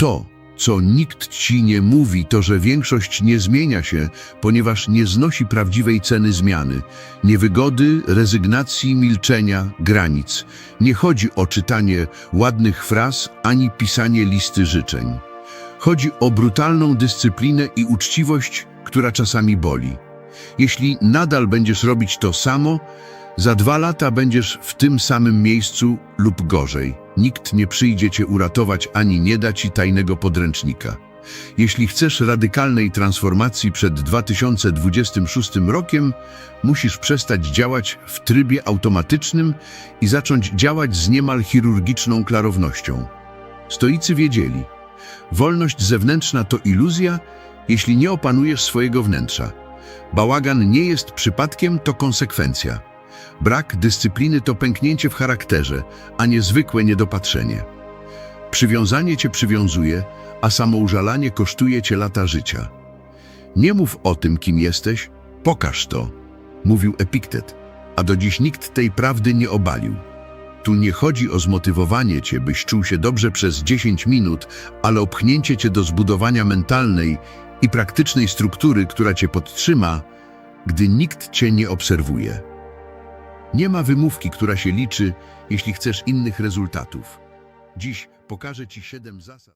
To, co nikt ci nie mówi, to że większość nie zmienia się, ponieważ nie znosi prawdziwej ceny zmiany, niewygody, rezygnacji, milczenia, granic. Nie chodzi o czytanie ładnych fraz ani pisanie listy życzeń. Chodzi o brutalną dyscyplinę i uczciwość, która czasami boli. Jeśli nadal będziesz robić to samo, za dwa lata będziesz w tym samym miejscu lub gorzej. Nikt nie przyjdzie cię uratować ani nie da ci tajnego podręcznika. Jeśli chcesz radykalnej transformacji przed 2026 rokiem, musisz przestać działać w trybie automatycznym i zacząć działać z niemal chirurgiczną klarownością. Stoicy wiedzieli, wolność zewnętrzna to iluzja, jeśli nie opanujesz swojego wnętrza. Bałagan nie jest przypadkiem, to konsekwencja. Brak dyscypliny to pęknięcie w charakterze, a nie zwykłe niedopatrzenie. Przywiązanie cię przywiązuje, a samoużalanie kosztuje cię lata życia. Nie mów o tym, kim jesteś, pokaż to, mówił Epiktet, a do dziś nikt tej prawdy nie obalił. Tu nie chodzi o zmotywowanie cię, byś czuł się dobrze przez 10 minut, ale o pchnięcie cię do zbudowania mentalnej i praktycznej struktury, która cię podtrzyma, gdy nikt cię nie obserwuje. Nie ma wymówki, która się liczy, jeśli chcesz innych rezultatów. Dziś pokażę ci siedem zasad.